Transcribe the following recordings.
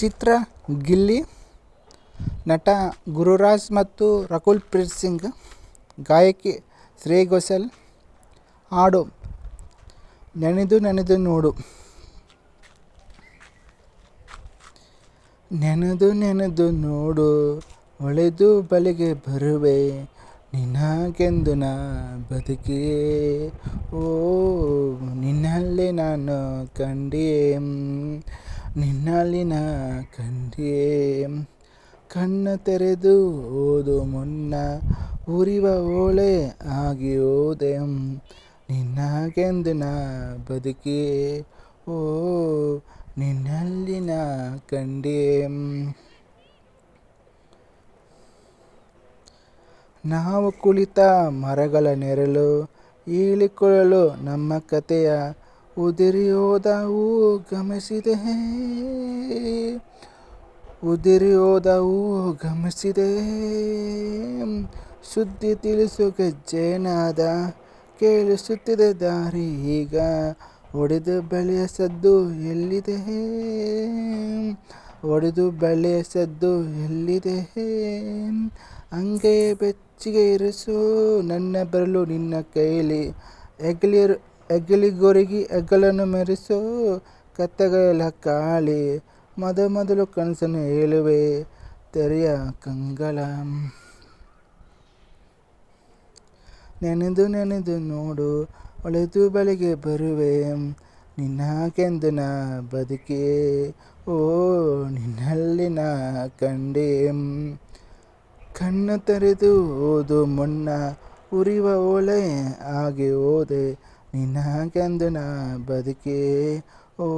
ಚಿತ್ರ ಗಿಲ್ಲಿ, ನಟ ಗುರುರಾಜ್ ಮತ್ತು ರಕುಲ್ ಪ್ರೀತ್ ಸಿಂಗ್, ಗಾಯಕಿ ಶ್ರೇ ಘೋಷಲ್, ಹಾಡು ನೆನೆದು ನೆನೆದು ನೋಡು. ನೆನೆದು ನೆನೆದು ನೋಡು ಒಳೆದು ಬಲಿಗೆ ಬರುವೆ ನಿನಗೆಂದು ನಾ ಬದುಕಿ. ಓ, ನಿನ್ನಲ್ಲಿ ನಾನು ಕಂಡೆ ನಿನ್ನಲ್ಲಿ ನಾ ಕಣ್ಣ ತೆರೆದು ಓದು ಮುನ್ನ ಉರಿವ ಓಳೆ ಆಗಿ ಹೋದೆ. ನಿನ್ನಾಗೆಂದು ನಾ ಬದುಕಿ. ಓ, ನಿನ್ನಲ್ಲಿ ನಾ ಕಂಡೆ. ನಾವು ಕುಳಿತ ಮರಗಳ ನೆರಳು ಹೇಳಿಕೊಳ್ಳಲು ನಮ್ಮ ಕಥೆಯ ಉದುರಿ ಗಮಿಸಿದೆ. ಉದಿರಿಯೋದವು ಗಮಿಸಿದೆ. ಸುದ್ದಿ ತಿಳಿಸು ಗೆಜ್ಜೆನಾದ, ಕೇಳಿಸುತ್ತಿದೆ ದಾರಿ ಈಗ ಒಡೆದು ಬೆಳೆಯ ಸದ್ದು ಎಲ್ಲಿದೆ? ಒಡೆದು ಬೆಳೆಯ ಸದ್ದು ಎಲ್ಲಿದೆ? ಹಂಗೆ ಬೆಚ್ಚಿಗೆ ಇರಿಸು, ನನ್ನ ಬರಲು ನಿನ್ನ ಕೈಲಿ. ಹೆಗಲಿ ಹೆಗಲಿಗೊರಗಿ ಹೆಗಲನ್ನು ಮೆರೆಸು ಕತ್ತಲೆಗಳ ಕಾಳಿ ಮೊದ ಮೊದಲು ಕನಸನ್ನು ಹೇಳುವೆ, ತೆರೆಯ ಕಂಗಳ. ನೆನೆದು ನೆನೆದು ನೋಡು, ಒಳೆದು ಬಳಿಗೆ ಬರುವೆ ನಿನ್ನಾಕೆಂದು ನಾ ಬದುಕಿ, ಓ ನಿನ್ನಲ್ಲಿ ನಾ ಕಂಡೆ. ಕಣ್ಣು ತೆರೆದು ಓದು, ಮುನ್ನ ಉರಿವ ಓಲೆ ಆಗಿ ಹೋದೆ ನಿನಗೆಂದು ನಾ ಬದುಕೆ? ಓ,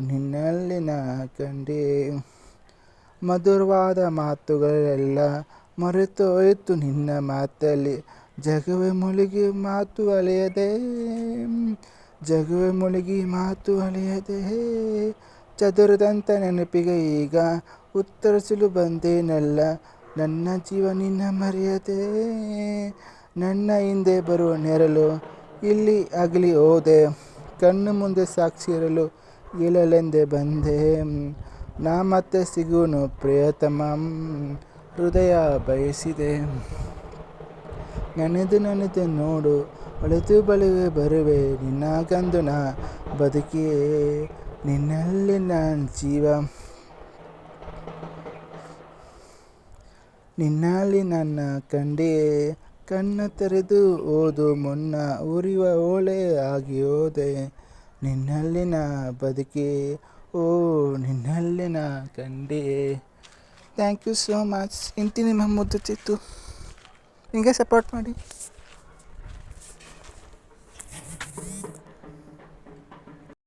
ನಿನ್ನಲ್ಲಿ ನಾ ಕಂಡೆ. ಮಧುರವಾದ ಮಾತುಗಳೆಲ್ಲ ಮರೆತೋಯ್ತು ನಿನ್ನ ಮಾತಲ್ಲಿ. ಜಗವೇ ಮುಳುಗಿ ಮಾತು ಅಳೆಯದೆ ಜಗುವೆ ಮುಳುಗಿ ಮಾತು ಅಳೆಯದೆ ಚದುರದಂತ ನೆನಪಿಗೆ ಈಗ ಉತ್ತರಿಸಲು ಬಂದೇನಲ್ಲ. ನನ್ನ ಜೀವ ನಿನ್ನ ಮರೆಯದೆ. ನನ್ನ ಹಿಂದೆ ಬರುವ ನೆರಳು ಇಲ್ಲಿ ಆಗಲಿ ಹೋದೆ, ಕಣ್ಣು ಮುಂದೆ ಸಾಕ್ಷಿ ಇರಲು ಹೇಳಲೆಂದೇ ಬಂದೆ. ನಾ ಮತ್ತೆ ಸಿಗುನು ಪ್ರಿಯತಮ, ಹೃದಯ ಬಯಸಿದೆ. ನೆನೆದು ನೆನೆದು ನೋಡು ಒಳೆದು ಬಳಿವೆ ಬರುವೆ ನಿನಗಂದು ನಾ ಬದುಕಿಯೇ, ನಿನ್ನಲ್ಲಿ ನನ್ನ ಜೀವ. ನಿನ್ನಲ್ಲಿ ನನ್ನ ಕಂಡೆ ಕಣ್ಣು ತೆರೆದು ಓದು, ಮುನ್ನ ಉರಿವ ಓಳೆ ಆಗಿ ಹೋದೆ. ನಿನ್ನಲ್ಲಿನ ಬದುಕಿ, ಓ ನಿನ್ನಲ್ಲಿನ ಕಂಡೆ. ಥ್ಯಾಂಕ್ ಯು ಸೋ ಮಚ್ ಇಂತಿ ನಿಮ್ಮ ಮುದ್ದು ಚಿತ್ತು. ಹಿಂಗೆ ಸಪೋರ್ಟ್ ಮಾಡಿ.